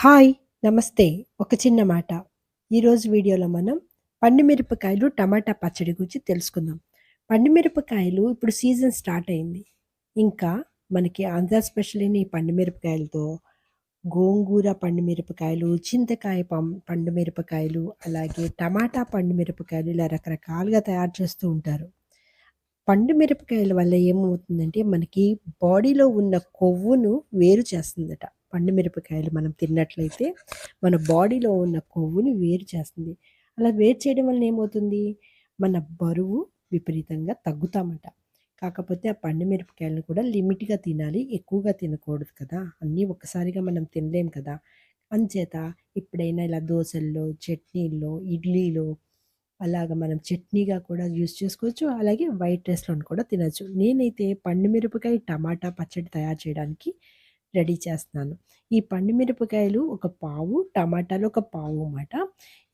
Hi నమస్తే. ఒక చిన్న మాట. ఈరోజు వీడియోలో మనం పండుమిరపకాయలు టమాటా పచ్చడి గురించి తెలుసుకుందాం. పండుమిరపకాయలు ఇప్పుడు సీజన్ స్టార్ట్ అయింది. ఇంకా మనకి ఆంధ్ర స్పెషల్ అయిన ఈ పండుమిరపకాయలతో గోంగూర పండుమిరపకాయలు చింతకాయ పం పండుమిరపకాయలు అలాగే టమాటా పండుమిరపకాయలు ఇలా రకరకాలుగా తయారు చేస్తూ ఉంటారు. పండు మిరపకాయల వల్ల ఏమవుతుందంటే మనకి బాడీలో ఉన్న కొవ్వును వేరు చేస్తుందట. పండు మిరపకాయలు మనం తిన్నట్లయితే మన బాడీలో ఉన్న కొవ్వుని వేరు చేస్తుంది. అలా వేరు చేయడం వల్ల ఏమవుతుంది? మన బరువు విపరీతంగా తగ్గుతామట. కాకపోతే ఆ పండు మిరపకాయలను కూడా లిమిట్గా తినాలి ఎక్కువగా తినకూడదు కదా. అన్నీ ఒక్కసారిగా మనం తినలేం కదా. అంచేత ఎప్పుడైనా ఇలా దోశల్లో చట్నీల్లో ఇడ్లీలో అలాగ మనం చట్నీగా కూడా యూస్ చేసుకోవచ్చు. అలాగే వైట్ రైస్లో కూడా తినచ్చు. నేనైతే పండు మిరపకాయ టమాటా పచ్చడి తయారు చేయడానికి రెడీ చేస్తున్నాను. ఈ పండు మిరపకాయలు ఒక పావు టమాటాలు ఒక పావు అన్నమాట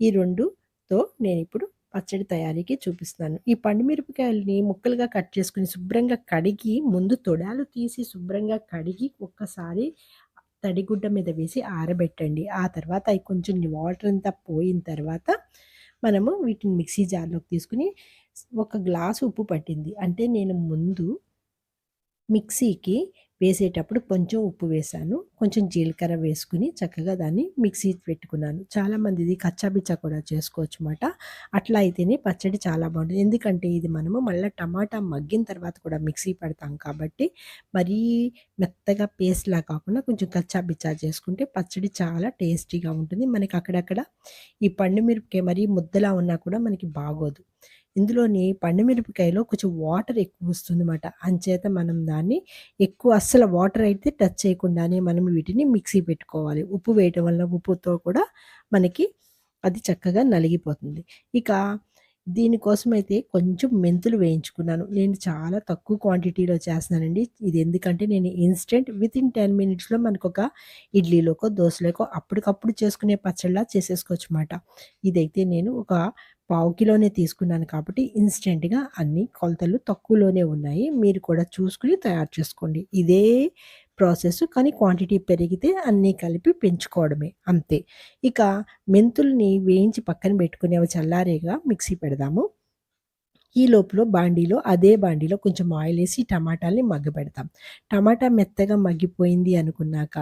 ఈ రెండుతో నేను ఇప్పుడు పచ్చడి తయారీకి చూపిస్తున్నాను. ఈ పండు మిరపకాయలని ముక్కలుగా కట్ చేసుకుని శుభ్రంగా కడిగి ముందు తొడాలు తీసి శుభ్రంగా కడిగి ఒక్కసారి తడిగుడ్డ మీద వేసి ఆరబెట్టండి. ఆ తర్వాత అవి కొంచెం వాటర్ అంతా పోయిన తర్వాత మనము వీటిని మిక్సీ జార్లోకి తీసుకుని ఒక గ్లాసు ఉప్పు పట్టింది. అంటే నేను ముందు మిక్సీకి వేసేటప్పుడు కొంచెం ఉప్పు వేసాను. కొంచెం జీలకర్ర వేసుకుని చక్కగా దాన్ని మిక్సీ పెట్టుకున్నాను. చాలామంది ఇది కచ్చాబిచ్చా కూడా చేసుకోవచ్చు అన్నమాట అట్లా అయితేనే పచ్చడి చాలా బాగుంటుంది. ఎందుకంటే ఇది మనము మళ్ళీ టమాటా మగ్గిన తర్వాత కూడా మిక్సీ పెడతాం కాబట్టి మరీ మెత్తగా పేస్ట్లా కాకుండా కొంచెం కచ్చాబిచ్చా చేసుకుంటే పచ్చడి చాలా టేస్టీగా ఉంటుంది. మనకి అక్కడక్కడ ఈ పండు మిరపకాయ మరీ ముద్దలా ఉన్నా కూడా మనకి బాగోదు. ఇందులోని పండుమిరపకాయలో కొంచెం వాటర్ ఎక్కువ వస్తుంది అనమాట అంచేత మనం దాన్ని ఎక్కువ అస్సలు వాటర్ అయితే టచ్ చేయకుండానే మనం వీటిని మిక్సీ పెట్టుకోవాలి. ఉప్పు వేయటం వల్ల ఉప్పుతో కూడా మనకి అది చక్కగా నలిగిపోతుంది. ఇక దీనికోసం అయితే కొంచెం మెంతులు వేయించుకున్నాను. నేను చాలా తక్కువ క్వాంటిటీలో చేస్తున్నానండి. ఇది ఎందుకంటే నేను ఇన్స్టెంట్ విత్ ఇన్ టెన్ మినిట్స్లో మనకు ఒక ఇడ్లీలోకో దోశలోకో అప్పటికప్పుడు చేసుకునే పచ్చళ్ళ చేసేసుకోవచ్చు అనమాట ఇదైతే నేను ఒక పావు కిలోనే తీసుకున్నాను కాబట్టి ఇన్స్టెంట్గా అన్ని కొలతలు తక్కువలోనే ఉన్నాయి. మీరు కూడా చూసుకుని తయారు చేసుకోండి. ఇదే ప్రాసెస్ కానీ క్వాంటిటీ పెరిగితే అన్నీ కలిపి పెంచుకోవడమే అంతే. ఇక మెంతుల్ని వేయించి పక్కన పెట్టుకుని అవి చల్లారేగా మిక్సీ పెడదాము. ఈ లోపల బాండీలో అదే బాండీలో కొంచెం ఆయిల్ వేసి టమాటాలని మగ్గబెడతాం. టమాటా మెత్తగా మగ్గిపోయింది అనుకున్నాక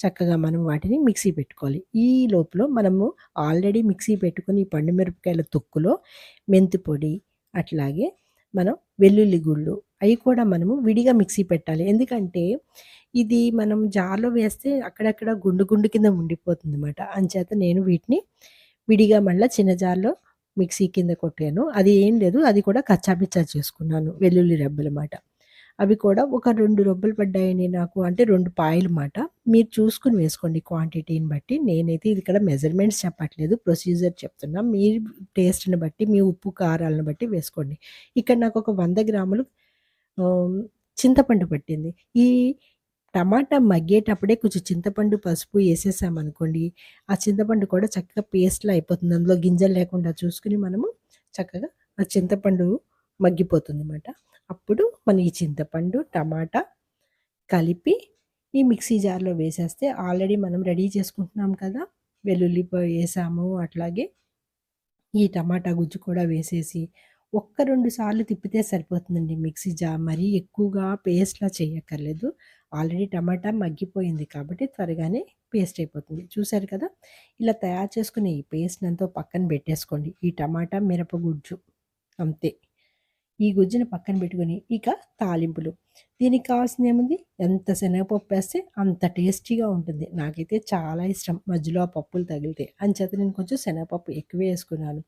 చక్కగా మనం వాటిని మిక్సీ పెట్టుకోవాలి. ఈ లోపల మనము ఆల్రెడీ మిక్సీ పెట్టుకుని పండు మిరపకాయల తొక్కులో మెంతి పొడి అట్లాగే మనం వెల్లుల్లి గుళ్ళు అవి కూడా మనము విడిగా మిక్సీ పెట్టాలి. ఎందుకంటే ఇది మనం జార్లో వేస్తే అక్కడక్కడ గుండు గుండు కింద ఉండిపోతుంది అనమాట అంచేత నేను వీటిని విడిగా మళ్ళీ చిన్న జార్లో మిక్సీ కింద కొట్టాను. అది ఏం లేదు అది కూడా కచ్చాపిచ్చా చేసుకున్నాను వెల్లుల్లి రెబ్బలమాట. అవి కూడా ఒక రెండు రొబ్బలు పడ్డాయని నాకు అంటే రెండు పాయలు మాట మీరు చూసుకుని వేసుకోండి క్వాంటిటీని బట్టి. నేనైతే ఇది ఇక్కడ మెజర్మెంట్స్ చెప్పట్లేదు ప్రొసీజర్ చెప్తున్నా. మీ టేస్ట్ని బట్టి మీ ఉప్పు కారాలను బట్టి వేసుకోండి. ఇక్కడ నాకు ఒక వంద గ్రాములు చింతపండు పట్టింది. ఈ టమాటా మగ్గేటప్పుడే కొంచెం చింతపండు పసుపు వేసేసామనుకోండి ఆ చింతపండు కూడా చక్కగా పేస్ట్లా అయిపోతుంది. అందులో గింజలు లేకుండా చూసుకుని మనము చక్కగా ఆ చింతపండు మగ్గిపోతుంది అన్నమాట అప్పుడు మన ఈ చింతపండు టమాటా కలిపి ఈ మిక్సీ జార్లో వేసేస్తే ఆల్రెడీ మనం రెడీ చేసుకుంటున్నాం కదా! వెల్లుల్లి వేసాము అట్లాగే ఈ టమాటా గుజ్జు కూడా వేసేసి ఒక్క రెండు సార్లు తిప్పితే సరిపోతుందండి మిక్సీ జా మరీ ఎక్కువగా పేస్ట్లా చేయక్కర్లేదు. ఆల్రెడీ టమాటా మగ్గిపోయింది కాబట్టి త్వరగానే పేస్ట్ అయిపోతుంది. చూశారు కదా? ఇలా తయారు చేసుకునే ఈ పేస్ట్ అంతా పక్కన పెట్టేసుకోండి. ఈ టమాటా మిరప గుజ్జు అంతే. ఈ గుజ్జుని పక్కన పెట్టుకొని ఇక తాలింపులు. దీనికి కావాల్సింది ఏముంది? ఎంత శనగపప్పు వేస్తే అంత టేస్టీగా ఉంటుంది. నాకైతే చాలా ఇష్టం. మధ్యలో ఆ పప్పులు తగిలితే. అంచేత నేను కొంచెం శనగపప్పు ఎక్కువ వేసుకున్నాను.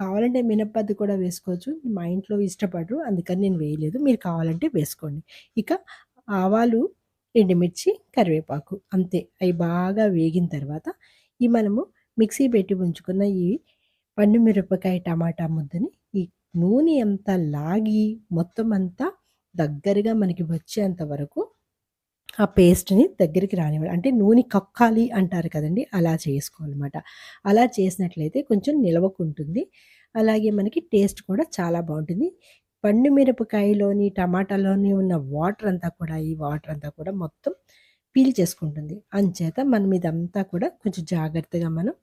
కావాలంటే మినప్పద్దు కూడా వేసుకోవచ్చు. మా ఇంట్లో ఇష్టపడరు. అందుకని నేను వేయలేదు. మీరు కావాలంటే వేసుకోండి. ఇక ఆవాలు ఎండుమిర్చి కరివేపాకు అంతే. అవి బాగా వేగిన తర్వాత ఈ మనము మిక్సీ పెట్టి ఉంచుకున్న ఈ పండు మిరపకాయ టమాటా ముద్దని ఈ నూనె అంతా లాగి మొత్తం అంతా దగ్గరగా మనకి వచ్చేంత వరకు ఆ పేస్ట్ని దగ్గరికి రానివ్వాలి అంటే నూనె కక్కాలి అంటారు కదండి అలా చేసుకోవాలన్నమాట. అలా చేసినట్లయితే కొంచెం నిలవకుంటుంది. అలాగే మనకి టేస్ట్ కూడా చాలా బాగుంటుంది. పండు మిరపకాయలోని టమాటాలోని ఉన్న వాటర్ అంతా కూడా ఈ వాటర్ అంతా కూడా మొత్తం పీల్ చేసుకుంటుంది. అంచేత మనం ఇదంతా కూడా కొంచెం జాగ్రత్తగా మనం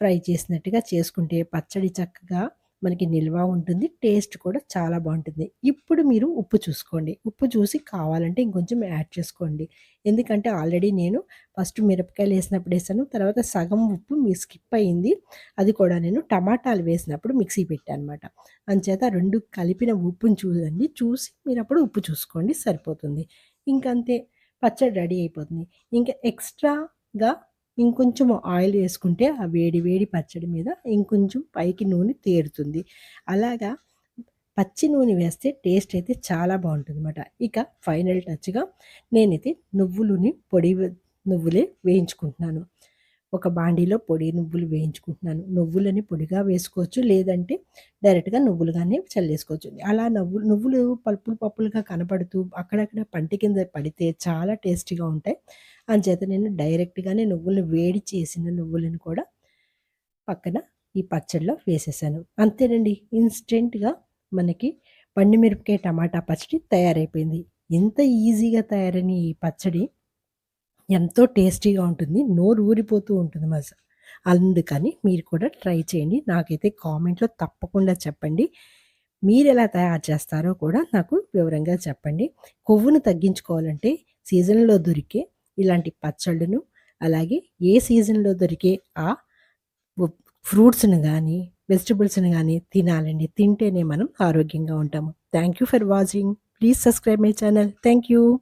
ఫ్రై చేసినట్టుగా చేసుకుంటే పచ్చడి చక్కగా మనకి నిల్వ ఉంటుంది టేస్ట్ కూడా చాలా బాగుంటుంది. ఇప్పుడు మీరు ఉప్పు చూసుకోండి. ఉప్పు చూసి కావాలంటే ఇంకొంచెం యాడ్ చేసుకోండి. ఎందుకంటే ఆల్రెడీ నేను ఫస్ట్ మిరపకాయలు వేసినప్పుడు వేసాను తర్వాత సగం ఉప్పు మీ స్కిప్ అయింది. అది కూడా నేను టమాటాలు వేసినప్పుడు మిక్సీ పెట్టాను అనమాట అంచేత రెండు కలిపిన ఉప్పుని చూడండి. చూసి మీరు అప్పుడు ఉప్పు చూసుకోండి సరిపోతుంది. ఇంకంతే పచ్చడి రెడీ అయిపోతుంది. ఇంకా ఎక్స్ట్రాగా ఇంకొంచెం ఆయిల్ వేసుకుంటే ఆ వేడి వేడి పచ్చడి మీద ఇంకొంచెం పైకి నూనె తేరుతుంది. అలాగా పచ్చి నూనె వేస్తే టేస్ట్ అయితే చాలా బాగుంటుంది అనమాట ఇక ఫైనల్ టచ్గా నేనైతే నువ్వులని పొడి నువ్వులే వేయించుకుంటున్నాను. ఒక బాండీలో పొడి నువ్వులు వేయించుకుంటున్నాను. నువ్వులని పొడిగా వేసుకోవచ్చు లేదంటే డైరెక్ట్గా నువ్వులుగానే చల్లేసుకోవచ్చు. అలా నువ్వులు నువ్వులు పలుపులు పప్పులుగా కనపడుతూ అక్కడక్కడ పంటి కింద పడితే చాలా టేస్టీగా ఉంటాయి. అంచేత నేను డైరెక్ట్గానే నువ్వులను వేడి చేసిన నువ్వులను కూడా పక్కన ఈ పచ్చడిలో వేసేసాను. అంతేనండి ఇన్స్టెంట్గా మనకి పండుమిరపకాయ టమాటా పచ్చడి తయారైపోయింది. ఎంత ఈజీగా తయారైన ఈ పచ్చడి ఎంతో టేస్టీగా ఉంటుంది. నోరు ఊరిపోతూ ఉంటుంది మజా. అందుకని మీరు కూడా ట్రై చేయండి. నాకైతే కామెంట్లో తప్పకుండా చెప్పండి. మీరు ఎలా తయారు చేస్తారో కూడా నాకు వివరంగా చెప్పండి. కొవ్వును తగ్గించుకోవాలంటే సీజన్లో దొరికే ఇలాంటి పచ్చళ్ళను అలాగే ఏ సీజన్లో దొరికే ఆ ఫ్రూట్స్ని కానీ వెజిటబుల్స్ని కానీ తినాలండి. తింటేనే మనం ఆరోగ్యంగా ఉంటాము. Thank you for watching. Please subscribe my channel. Thank you.